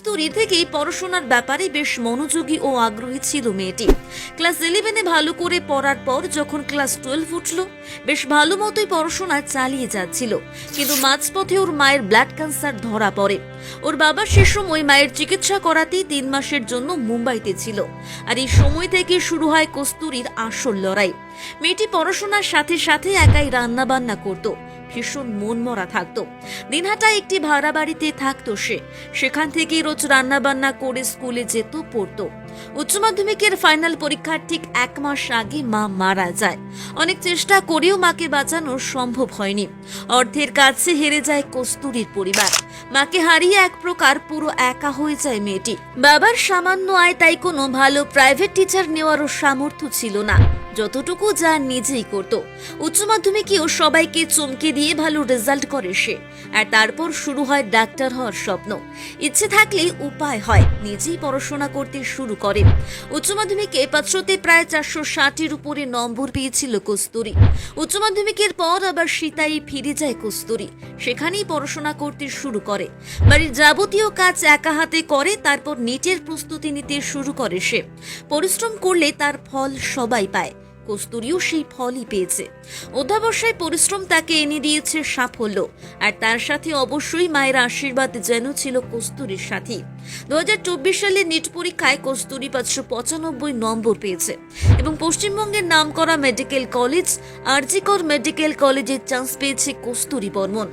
কস্তুরি থেকেই পড়াশোনার ব্যাপারে বেশ মনোযোগী ও আগ্রহী ছিল মেয়েটি। ক্লাস ইলেভেনে ভালো করে পড়ার পর যখন ক্লাস টুয়েলভ উঠল, বেশ ভালো মতোই পড়াশোনা চালিয়ে যাচ্ছিল। কিন্তু মাঝপথে ওর মায়ের ব্লাড ক্যান্সার ধরা পড়ে। ওর বাবা সে সময় মায়ের চিকিৎসা করাতেই তিন মাসের জন্য মুম্বাইতে ছিল। আর এই সময় থেকে শুরু হয় কস্তুরীর আসল লড়াই। মেয়েটি পড়াশোনার সাথে সাথে একাই রান্না বান্না করত। ভীষণ মনমরা থাকতো। দিনহাটায় একটি ভাড়া বাড়িতে থাকতো সে। সেখান থেকে রোজ রান্না বান্না করে স্কুলে যেত, পড়তো। উচ্চ মাধ্যমিকের ফাইনাল পরীক্ষার ঠিক এক মাস আগে মা মারা যায়। অনেক চেষ্টা করেও মাকে বাঁচানো সম্ভব হয়নি। অর্ধের কাছে হেরে যায় কস্তুরীর পরিবার। মাকে হারিয়ে এক প্রকার পুরো একা হয়ে যায় মেয়েটি। বাবার সামান্য আয় তাই কোনো ভালো প্রাইভেট টিচার নেওয়ারও সামর্থ্য ছিল না। যতটুকু যা নিজেই করত। উচ্চ মাধ্যমিকেও সবাইকে চমকে দিয়ে ভালো রেজাল্ট করে সে। আর তারপর শুরু হয় ডাক্তার হওয়ার স্বপ্ন। ইচ্ছে থাকলেই উপায় হয়, নিজেই পড়াশোনা করতে শুরু করে। উচ্চ মাধ্যমিকে পাঁচশোতে প্রায় চারশো ষাটের উপরে নম্বর পেয়েছিল কস্তুরি। উচ্চ মাধ্যমিকের পর আবার সীতাই ফিরে যায় কস্তুরি। সেখানেই পড়াশোনা করতে শুরু করে বাড়ির যাবতীয় কাজ একা হাতে করে, তারপর নিটের প্রস্তুতি নিতে শুরু করে সে। পরিশ্রম করলে তার ফল সবাই পায়। কস্তুরীও সেই ফলই পেয়েছে। অধ্যাবসায় পরিশ্রম তাকে এনে দিয়েছে সাফল্য। আর তার সাথে অবশ্যই মায়ের আশীর্বাদ যেন ছিল কস্তুরীর সাথী। দু হাজার চব্বিশ সালে নিট পরীক্ষায় কস্তুরী পাঁচশো পঁচানব্বই নম্বর পেয়েছে। এবং পশ্চিমবঙ্গের নামকরা মেডিকেল কলেজ, আরজিকর মেডিকেল কলেজের চান্স পেয়েছে কস্তুরী বর্মন।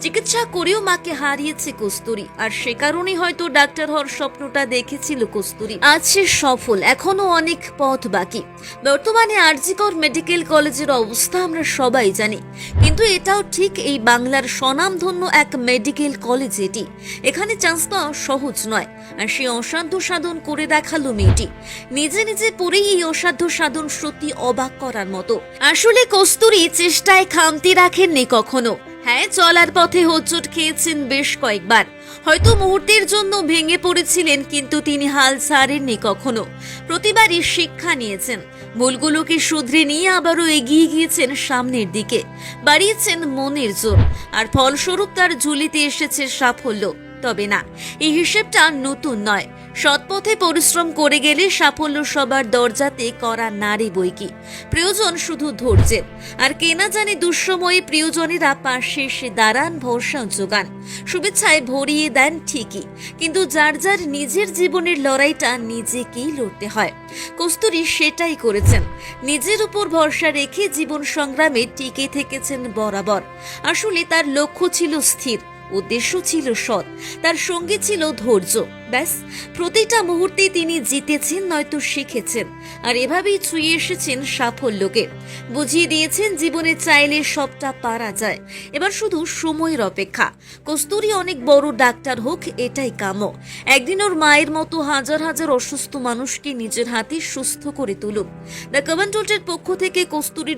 চিকিৎসা করেও মাকে হারিয়েছে কস্তুরী। আর সে কারণেই হয়তো ডাক্তার হওয়ার স্বপ্নটা দেখেছিল কস্তুরী। আজ সে সফল এখনও অনেক পথ বাকি। বর্তমানে আরজিকর মেডিকেল কলেজের অবস্থা আমরা সবাই জানি। কিন্তু এটাও ঠিক এই বাংলার স্বনামধন্য এক মেডিকেল কলেজ এটি। এখানে চান্স পাওয়া সহজ নয়। আর সে অসাধ্য সাধন করে দেখাল মেয়েটি। নিজে নিজে পড়েই এই অসাধ্য সাধন সত্যি অবাক করার মতো। আসলে কস্তুরী চেষ্টায় খামতি রাখেননি কখনো। হ্যাঁ চলার পথে হোঁচট খেয়েছেন বেশ কয়েকবার। হয়তো মুহূর্তের জন্য ভেঙে পড়েছিলেন, কিন্তু তিনি হাল ছাড়েননি কখনো। প্রতিবারই শিক্ষা নিয়েছেন। ভুলগুলোকে শুধরে নিয়ে আবারও এগিয়ে গিয়েছেন সামনের দিকে। বাড়িয়েছেন মনের জোর। আর ফলস্বরূপ তার ঝুলিতে এসেছে সাফল্য। তবে না, এই হিসেবটা নতুন নয়। সৎপথে পরিশ্রম করে গেলে সাফল্য সবার দরজাতে করা নারী বইকি প্রয়োজন শুধু ধৈর্যের। আর কেনা জানে দুঃসময়ে প্রিয়জনেরা পাশে এসে দাঁড়ান, ভরসা যোগান। শুভেচ্ছায় ভরিয়ে দেন ঠিকই। কিন্তু যার যার নিজের জীবনের লড়াইটা নিজেকেই লড়তে হয়। কস্তুরী সেটাই করেছেন। নিজের উপর ভরসা রেখে জীবন সংগ্রামে টিকে থেকেছেন বরাবর। আসলে তার লক্ষ্য ছিল স্থির। উদ্দেশ্য ছিল সৎ। তার সঙ্গে ছিল ধৈর্য। ব্যাস, প্রতিটা মুহূর্তে তিনি জিতেছেন, নয়তো শিখেছেন। আর এভাবেই ছুঁয়ে এসেছেন সাফল্যকে। বুঝিয়ে দিয়েছেন জীবনে চাইলে সবটা পারা যায়। এবার শুধু সময়ের অপেক্ষা। কস্তুরী অনেক বড় ডাক্তার হোক, এটাই কাম্য। একদিন ওর মায়ের মতো হাজার হাজার অসুস্থ মানুষকে নিজের হাতে সুস্থ করে তুলুক দ্য কমেন্টোটের পক্ষ থেকে কস্তুরীর